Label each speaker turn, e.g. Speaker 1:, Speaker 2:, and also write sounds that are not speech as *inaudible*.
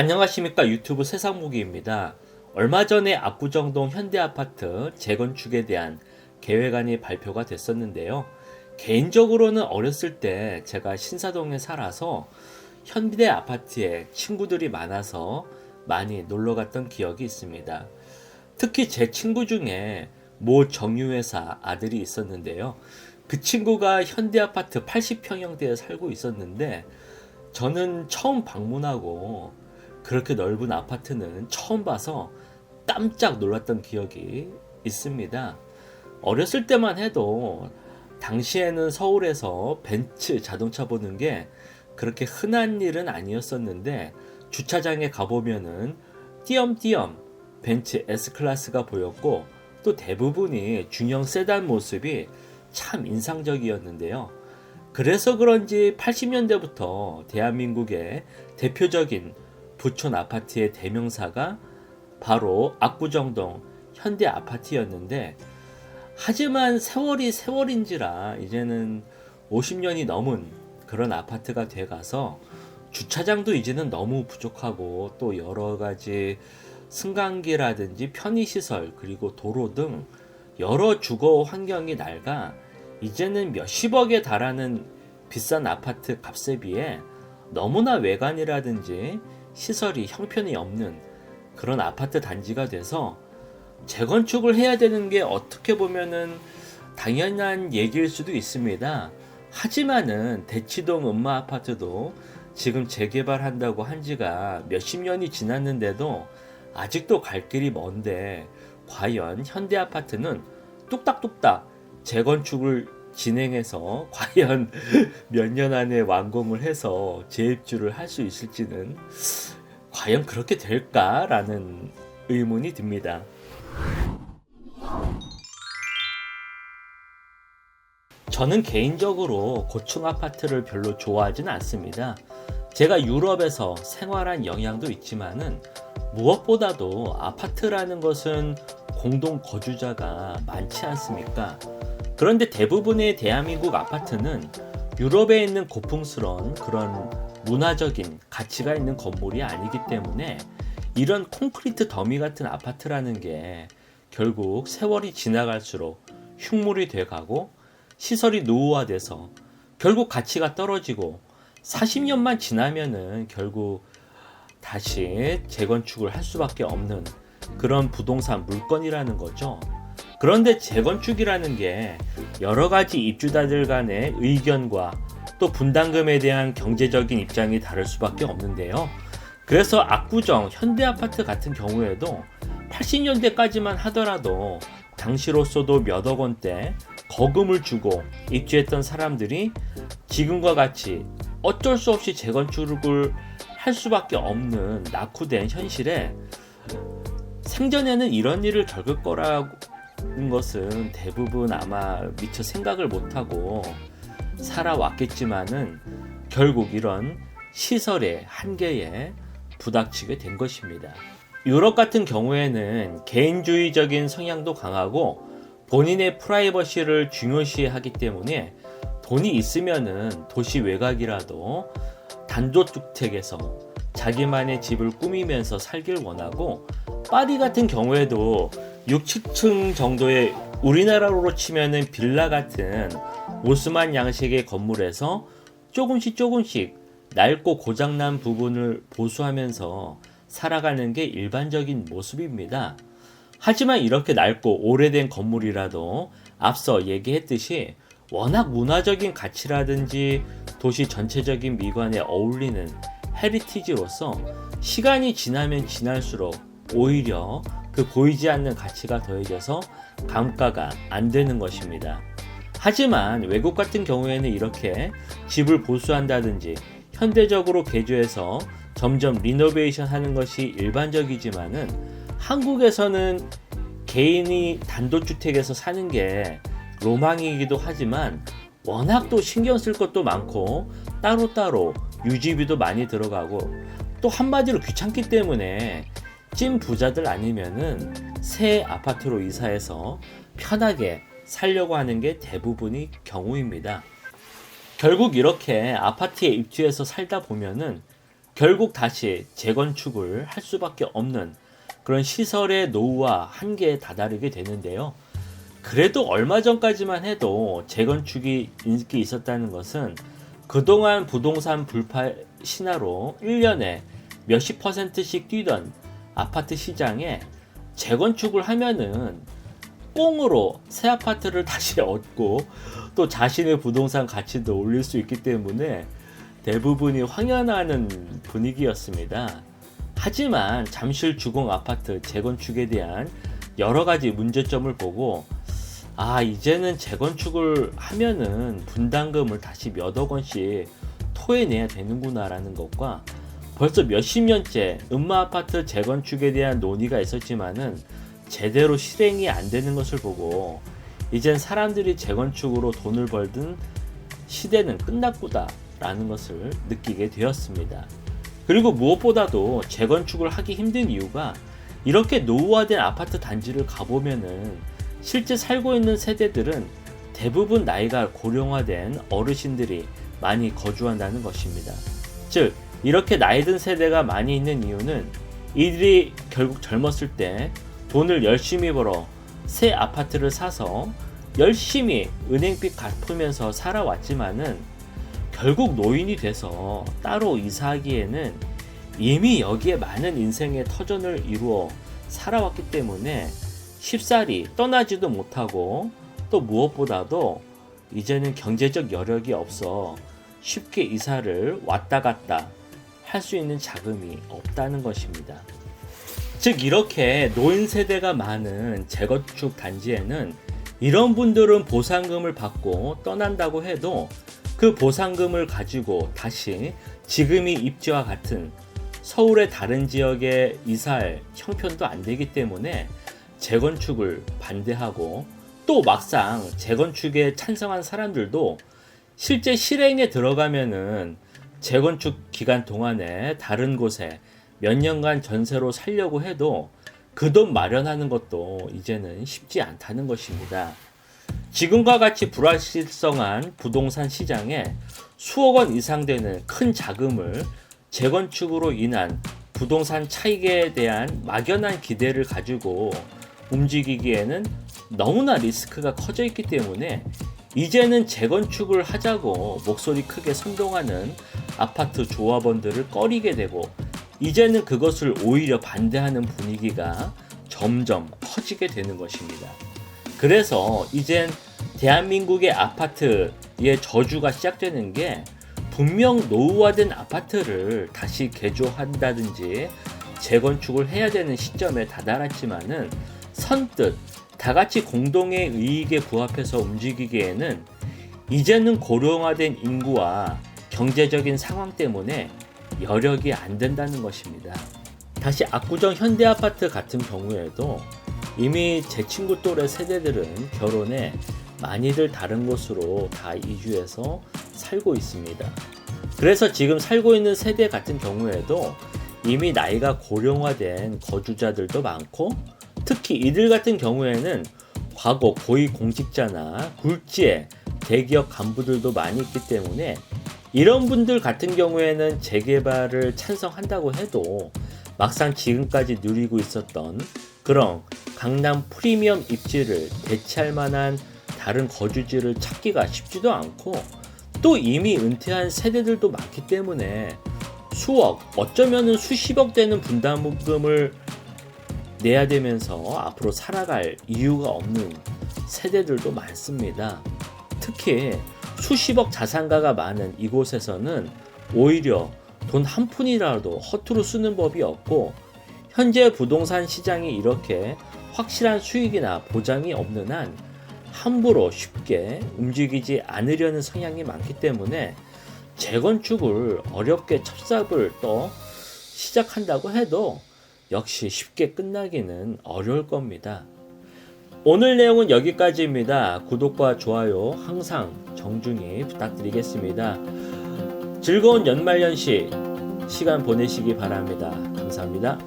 Speaker 1: 안녕하십니까 유튜브 세상무기입니다. 얼마 전에 압구정동 현대아파트 재건축에 대한 계획안이 발표가 됐었는데요. 개인적으로는 어렸을 때 제가 신사동에 살아서 현대 아파트에 친구들이 많아서 많이 놀러 갔던 기억이 있습니다. 특히 제 친구 중에 모 정유회사 아들이 있었는데요. 그 친구가 현대 아파트 80평형대에 살고 있었는데 저는 처음 방문하고 그렇게 넓은 아파트는 처음 봐서 깜짝 놀랐던 기억이 있습니다. 어렸을 때만 해도 당시에는 서울에서 벤츠 자동차 보는 게 그렇게 흔한 일은 아니었었는데 주차장에 가보면은 띄엄띄엄 벤츠 S클래스가 보였고 또 대부분이 중형 세단 모습이 참 인상적이었는데요. 그래서 그런지 80년대부터 대한민국의 대표적인 부촌 아파트의 대명사가 바로 압구정동 현대 아파트였는데 하지만 세월이 세월인지라 이제는 50년이 넘은 그런 아파트가 돼 가서 주차장도 이제는 너무 부족하고 또 여러 가지 승강기라든지 편의시설 그리고 도로 등 여러 주거 환경이 낡아 이제는 몇십억에 달하는 비싼 아파트 값에 비해 너무나 외관이라든지 시설이 형편이 없는 그런 아파트 단지가 돼서 재건축을 해야 되는 게 어떻게 보면은 당연한 얘기일 수도 있습니다. 하지만은 대치동 음마 아파트도 지금 재개발한다고 한 지가 몇십 년이 지났는데도 아직도 갈 길이 먼데 과연 현대 아파트는 뚝딱뚝딱 재건축을 진행해서 *laughs* 과연 몇 년 안에 완공을 해서 재입주를 할 수 있을지는 과연 그렇게 될까라는 의문이 듭니다. 저는 개인적으로 고층 아파트를 별로 좋아하진 않습니다. 제가 유럽에서 생활한 영향도 있지만은 무엇보다도 아파트라는 것은 공동 거주자가 많지 않습니까? 그런데 대부분의 대한민국 아파트는 유럽에 있는 고풍스러운 그런 문화적인 가치가 있는 건물이 아니기 때문에 이런 콘크리트 더미 같은 아파트라는 게 결국 세월이 지나갈수록 흉물이 돼가고 시설이 노후화돼서 결국 가치가 떨어지고 40년만 지나면은 결국 다시 재건축을 할 수밖에 없는 그런 부동산 물건이라는 거죠. 그런데 재건축이라는 게 여러 가지 입주자들 간의 의견과 또 분담금에 대한 경제적인 입장이 다를 수밖에 없는데요. 그래서 압구정 현대 아파트 같은 경우에도 80년대까지만 하더라도 당시로서도 몇억 원대 거금을 주고 입주했던 사람들이 지금과 같이 어쩔 수 없이 재건축을 할 수밖에 없는 낙후된 현실에 생전에는 이런 일을 겪을 거라는 것은 대부분 아마 미처 생각을 못하고 살아왔겠지만은 결국 이런 시설의 한계에 부닥치게 된 것입니다. 유럽 같은 경우에는 개인주의적인 성향도 강하고 본인의 프라이버시를 중요시하기 때문에 돈이 있으면은 도시 외곽이라도 단독주택에서 자기만의 집을 꾸미면서 살길 원하고 파리 같은 경우에도 6, 7층 정도의 우리나라로 치면은 빌라 같은 오스만 양식의 건물에서 조금씩 조금씩 낡고 고장난 부분을 보수하면서 살아가는 게 일반적인 모습입니다. 하지만 이렇게 낡고 오래된 건물이라도 앞서 얘기했듯이 워낙 문화적인 가치라든지 도시 전체적인 미관에 어울리는 헤리티지로서 시간이 지나면 지날수록 오히려 그 보이지 않는 가치가 더해져서 감가가 안 되는 것입니다. 하지만 외국 같은 경우에는 이렇게 집을 보수한다든지 현대적으로 개조해서 점점 리노베이션 하는 것이 일반적이지만은 한국에서는 개인이 단독주택에서 사는 게 로망이기도 하지만 워낙 또 신경 쓸 것도 많고 따로따로 유지비도 많이 들어가고 또 한마디로 귀찮기 때문에 찐 부자들 아니면은 새 아파트로 이사해서 편하게 살려고 하는 게 대부분이 경우입니다. 결국 이렇게 아파트에 입주해서 살다 보면은 결국 다시 재건축을 할 수밖에 없는 그런 시설의 노후와 한계에 다다르게 되는데요. 그래도 얼마 전까지만 해도 재건축이 인기 있었다는 것은 그동안 부동산 불파 신화로 1년에 몇십 퍼센트씩 뛰던 아파트 시장에 재건축을 하면은 꽁으로 새 아파트를 *laughs* 다시 얻고 또 자신의 부동산 가치도 올릴 수 있기 때문에 대부분이 황연하는 분위기였습니다. 하지만 잠실 주공 아파트 재건축에 대한 여러 가지 문제점을 보고 아 이제는 재건축을 하면은 분담금을 다시 몇억 원씩 토해내야 되는구나라는 것과 벌써 몇십 년째 음마 아파트 재건축에 대한 논의가 있었지만은 제대로 실행이 안 되는 것을 보고 이젠 사람들이 재건축으로 돈을 벌든 시대는 끝났구다 라는 것을 느끼게 되었습니다. 그리고 무엇보다도 재건축을 하기 힘든 이유가 이렇게 노후화된 아파트 단지를 가보면은 실제 살고 있는 세대들은 대부분 나이가 고령화된 어르신들이 많이 거주한다는 것입니다. 즉, 이렇게 나이 든 세대가 많이 있는 이유는 이들이 결국 젊었을 때 돈을 열심히 벌어 새 아파트를 사서 열심히 은행빚 갚으면서 살아왔지만은 결국 노인이 돼서 따로 이사하기에는 이미 여기에 많은 인생의 터전을 이루어 살아왔기 때문에 쉽사리 떠나지도 못하고 또 무엇보다도 이제는 경제적 여력이 없어 쉽게 이사를 왔다 갔다 할 수 있는 자금이 없다는 것입니다. 즉 이렇게 노인 세대가 많은 재건축 단지에는 이런 분들은 보상금을 받고 떠난다고 해도 그 보상금을 가지고 다시 지금이 입지와 같은 서울의 다른 지역에 이사할 형편도 안 되기 때문에 재건축을 반대하고 또 막상 재건축에 찬성한 사람들도 실제 실행에 들어가면은 재건축 기간 동안에 다른 곳에 몇 년간 전세로 살려고 해도 그 돈 마련하는 것도 이제는 쉽지 않다는 것입니다. 지금과 같이 불확실성한 부동산 시장에 수억 원 이상 되는 큰 자금을 재건축으로 인한 부동산 차익에 대한 막연한 기대를 가지고 움직이기에는 너무나 리스크가 커져 있기 때문에 이제는 재건축을 하자고 목소리 크게 선동하는 아파트 조합원들을 꺼리게 되고 이제는 그것을 오히려 반대하는 분위기가 점점 커지게 되는 것입니다. 그래서 이젠 대한민국의 아파트의 저주가 시작되는 게 분명 노후화된 아파트를 다시 개조한다든지 재건축을 해야 되는 시점에 다다랐지만은 선뜻 다 같이 공동의 이익에 부합해서 움직이기에는 이제는 고령화된 인구와 경제적인 상황 때문에 여력이 안 된다는 것입니다. 다시 압구정 현대 아파트 같은 경우에도 이미 제 친구 또래 세대들은 결혼에 많이들 다른 곳으로 다 이주해서 살고 있습니다. 그래서 지금 살고 있는 세대 같은 경우에도 이미 나이가 고령화된 거주자들도 많고 특히 이들 같은 경우에는 과거 고위 공직자나 굴지의 대기업 간부들도 많이 있기 때문에 이런 분들 같은 경우에는 재개발을 찬성한다고 해도 막상 지금까지 누리고 있었던 그런 강남 프리미엄 입지를 대체할 만한 다른 거주지를 찾기가 쉽지도 않고 또 이미 은퇴한 세대들도 많기 때문에 수억, 어쩌면 수십억 되는 분담금을 내야 되면서 앞으로 살아갈 이유가 없는 세대들도 많습니다. 특히 수십억 자산가가 많은 이곳에서는 오히려 돈 한 푼이라도 허투루 쓰는 법이 없고 현재 부동산 시장이 이렇게 확실한 수익이나 보장이 없는 한 함부로 쉽게 움직이지 않으려는 성향이 많기 때문에 재건축을 어렵게 첩삽을 떠 시작한다고 해도 역시 쉽게 끝나기는 어려울 겁니다. 오늘 내용은 여기까지입니다. 구독과 좋아요 항상 정중히 부탁드리겠습니다. 즐거운 연말연시 시간 보내시기 바랍니다. 감사합니다.